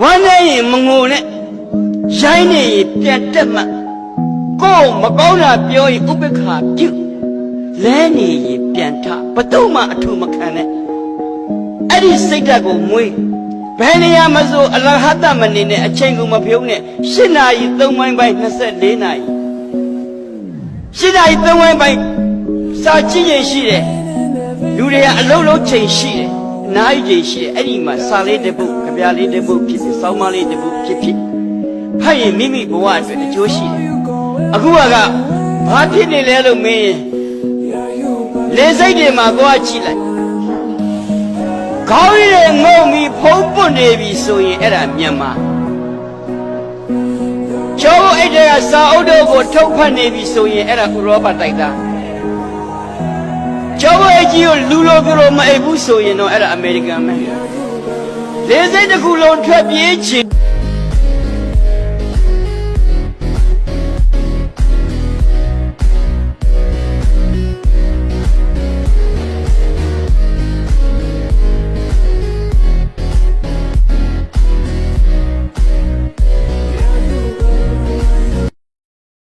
ဝမ်းနေရင်မငိုနဲ့ရိုင်းနေရင်ပြန်တက်မှကိုယ်မကောင်းတာပြောရင်ဥပ္ပခါပြုလဲနေရင်ပြန်ထဘတော့မှအထူမခံနဲ့အဲ့ဒီစိတ်ဓာတ်ကိုမွေးဘယ်နေရာမှာဆိုအလဟတမနေနဲ့အချိန်ကိုမဖြုံးနဲ့၈နာရီ၃ပိုင်းပိုင်း24နာရီ၈နာရီ၃ပိုင်းပိုင်းစာကြည့်ရင်ရှိတယ်လူတွေကအလုံးလုံးချိန်ရှိတယ်အ နားယူချိန်ရှိတယ်အဲ့ဒီမှာစာလေးတစ်ပုဒ်ကြပြားလေးတစ်ပုဒ်ဖြစ်ဖြစ်စောင်းမလေးတစ်ပုဒ်ဖြစ်ဖြစ်ဖတ်ရင်မိမိဘဝအတွက်အကျိုးရှိတယ်အခုကကဘာဖြစ်နေလဲလို့မင်းရင်လေစိတ်တွေမှာကိုယ်ကကြည့်လိုက်ခေါင်းရည်ငုံပြီးဖုံးပွနေပြီဆိုရင်အဲ့ဒါမြန်မာကျောင်းအိတ်တွေကစာအုပ်တို့ကိုထုတ်ဖတ်နေပြီဆိုရင်အဲ့ဒါဥရောပတိုက်သား ကျောင်းအိတ်ကြီးကိုလူလိုပြလိုမအိပ်ဘူးဆိုရင်တော့အဲ့ဒါအမေရိကန်ပဲလေစိတ်တစ်ခုလုံးထွက်ပြေးခြင်း